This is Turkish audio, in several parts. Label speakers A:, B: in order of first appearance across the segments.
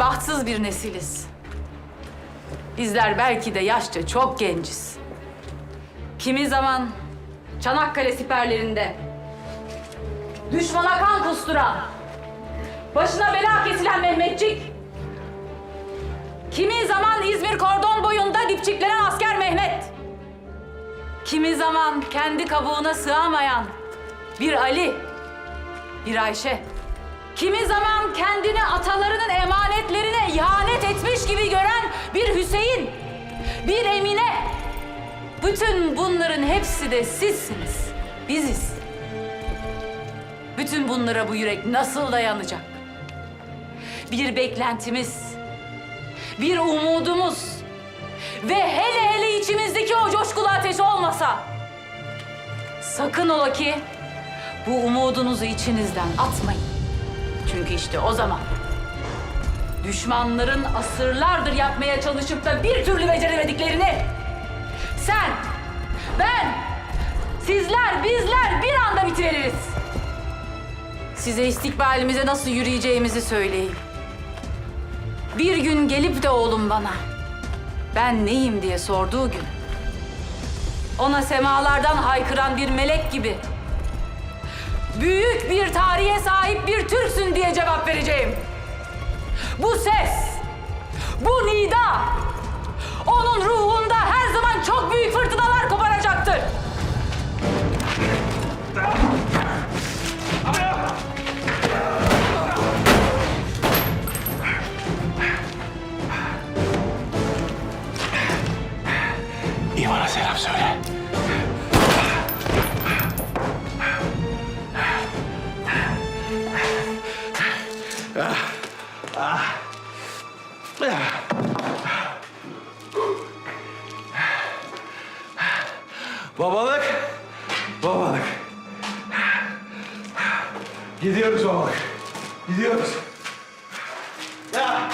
A: Bizler bahtsız bir nesiliz. Bizler belki de yaşça çok genciz. Kimi zaman Çanakkale siperlerinde düşmana kan kusturan, başına bela kesilen Mehmetçik, kimi zaman İzmir kordon boyunda dipçiklenen asker Mehmet, kimi zaman kendi kabuğuna sığamayan bir Ali, bir Ayşe, kimi zaman kendini atalarının emanetlerine ihanet etmiş gibi gören bir Hüseyin, bir Emine. Bütün bunların hepsi de sizsiniz, biziz. Bütün bunlara bu yürek nasıl dayanacak? Bir beklentimiz, bir umudumuz ve hele hele içimizdeki o coşkulu ateş olmasa sakın ola ki bu umudunuzu içinizden atmayın. Çünkü işte o zaman düşmanların asırlardır yapmaya çalışıp da bir türlü beceremediklerini sen, ben, sizler, bizler bir anda bitiririz. Size istikbalimize nasıl yürüyeceğimizi söyleyeyim. Bir gün gelip de oğlum bana ben neyim diye sorduğu gün ona semalardan haykıran bir melek gibi büyük bir tarihe sahip bir Türksün diye cevap vereceğim. Bu ses, bu nida onun ruhunda her zaman çok büyük fırtınalar koparacaktır.
B: İvan'a selam söyle. Babalık. Babalık. Gidiyoruz babalık. Gidiyoruz. Ya.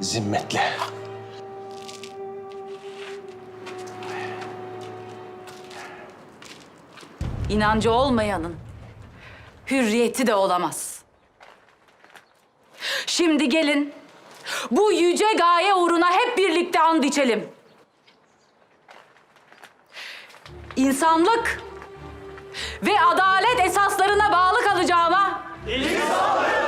B: Zimmetle.
A: İnancı olmayanın hürriyeti de olamaz. Şimdi gelin bu yüce gaye uğruna hep birlikte and içelim. İnsanlık ve adalet esaslarına bağlı kalacağıma ve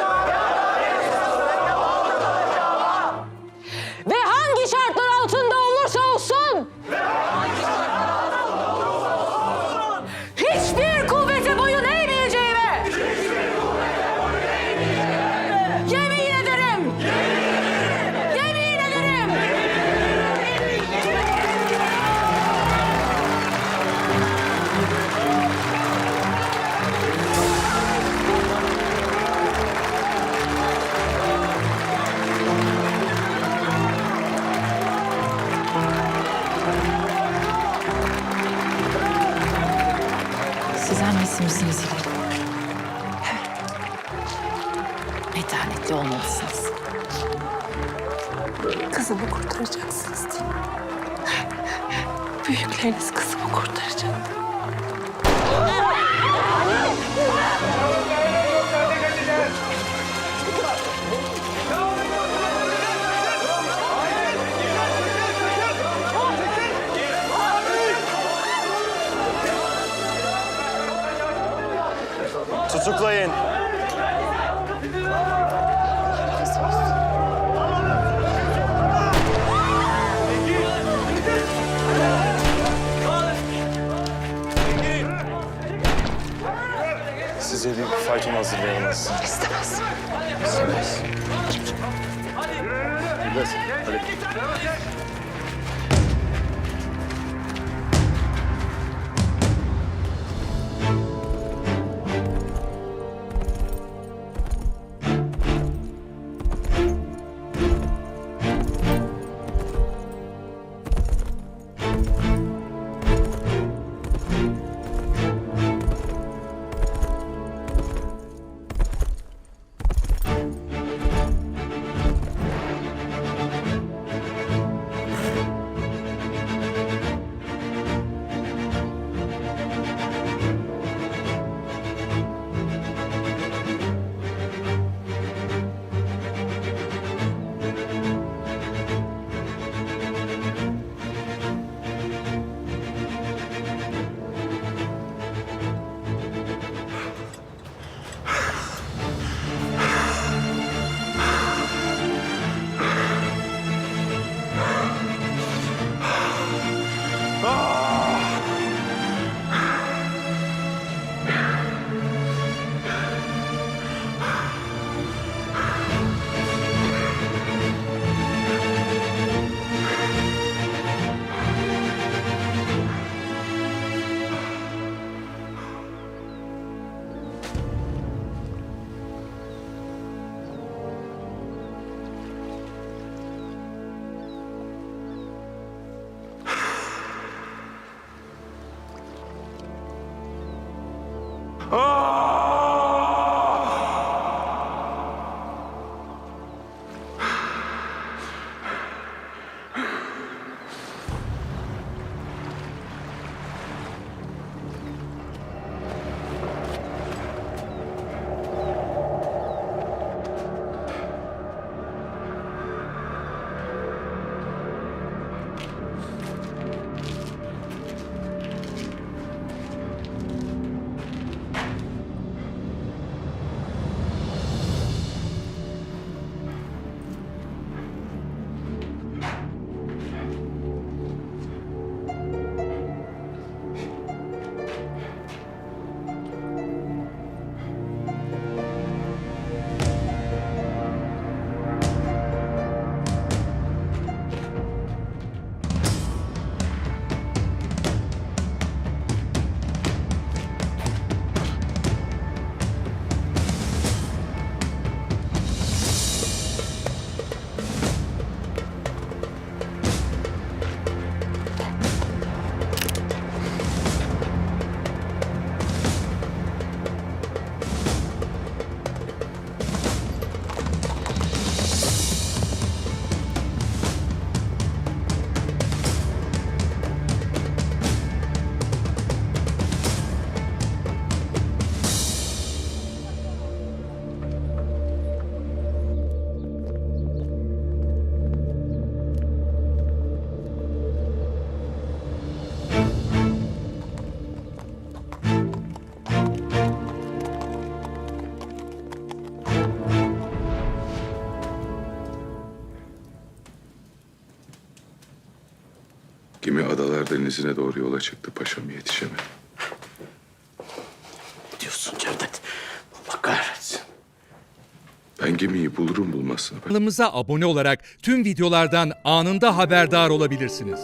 C: annesi misiniz İlhan? Metanetli olmalısınız.
D: Kızımı kurtaracaksınız değil mi? Büyükleriniz kızımı kurtaracak.
B: Tutuklayın. Size bir fayton hazırlayalım.
D: İstemez.
B: Biraz, hadi.
E: Adalar Denizi'ne doğru yola çıktı. Paşam yetişemedi.
B: diyorsun Cevdet? Allah kahretsin.
E: Ben gemiyi bulurum bulmasına.
F: Kanalımıza abone olarak tüm videolardan anında haberdar olabilirsiniz.